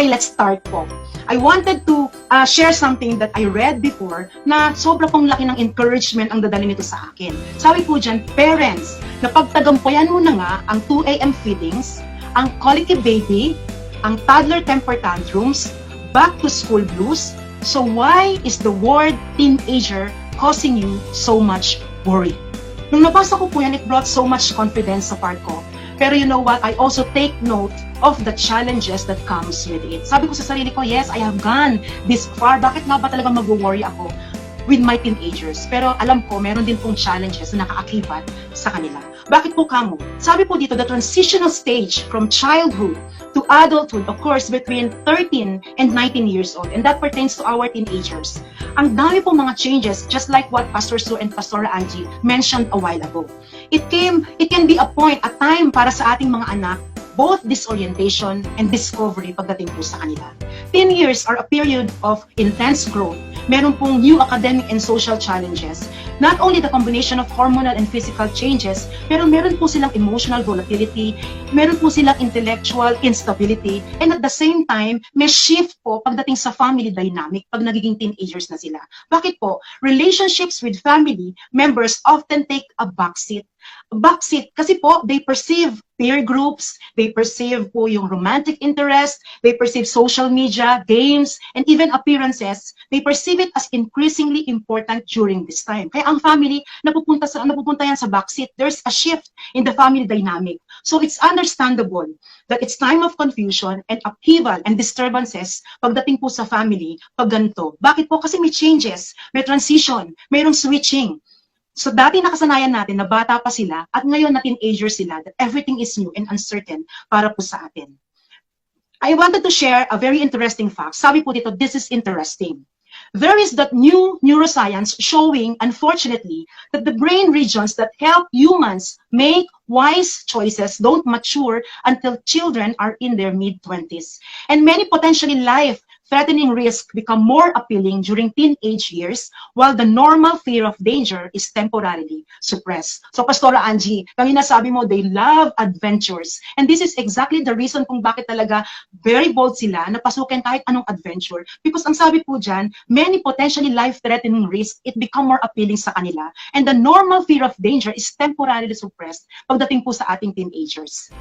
Okay, let's start po. I wanted to uh, share something that I read before na sobra pong laki ng encouragement ang dadali nito sa akin. Sabi po dyan, parents, napagtagumpayan mo na nga ang 2 a.m. feedings, ang colicky baby, ang toddler temper tantrums, back to school blues, so why is the word teenager causing you so much worry? Nung nabasa ko po yan, it brought so much confidence sa part ko. Pero you know what? I also take note of the challenges that comes with it. Sabi ko sa sarili ko, yes, I have gone this far. Bakit nga ba talaga mag-worry ako with my teenagers? Pero alam ko, meron din pong challenges na nakaakibat sa kanila. Bakit po kamo? Sabi po dito, the transitional stage from childhood to adulthood occurs between 13 and 19 years old. And that pertains to our teenagers. Ang dami po mga changes, just like what Pastor Sue and Pastor Angie mentioned a while ago. It came, it can be a point, a time para sa ating mga anak, both disorientation and discovery pagdating po sa kanila. 10 years are a period of intense growth. Meron pong new academic and social challenges. Not only the combination of hormonal and physical changes, pero meron po silang emotional volatility, meron po silang intellectual instability, and at the same time, may shift po pagdating sa family dynamic pag nagiging teenagers na sila. Bakit po? Relationships with family members often take a backseat backseat kasi po they perceive peer groups, they perceive po yung romantic interest, they perceive social media, games, and even appearances, they perceive it as increasingly important during this time. Kaya ang family, napupunta, sa, napupunta yan sa backseat. There's a shift in the family dynamic. So it's understandable that it's time of confusion and upheaval and disturbances pagdating po sa family pag ganito. Bakit po? Kasi may changes, may transition, mayroong switching. So dati nakasanayan natin na bata pa sila at ngayon na teenager sila that everything is new and uncertain para po sa atin. I wanted to share a very interesting fact. Sabi po dito, this is interesting. There is that new neuroscience showing, unfortunately, that the brain regions that help humans make wise choices don't mature until children are in their mid-20s. And many potentially life threatening risks become more appealing during teenage years, while the normal fear of danger is temporarily suppressed. So, Pastora Angie, kanina sabi mo, they love adventures. And this is exactly the reason kung bakit talaga very bold sila na pasukin kahit anong adventure. Because ang sabi po dyan, many potentially life-threatening risks, it become more appealing sa kanila. And the normal fear of danger is temporarily suppressed pagdating po sa ating teenagers.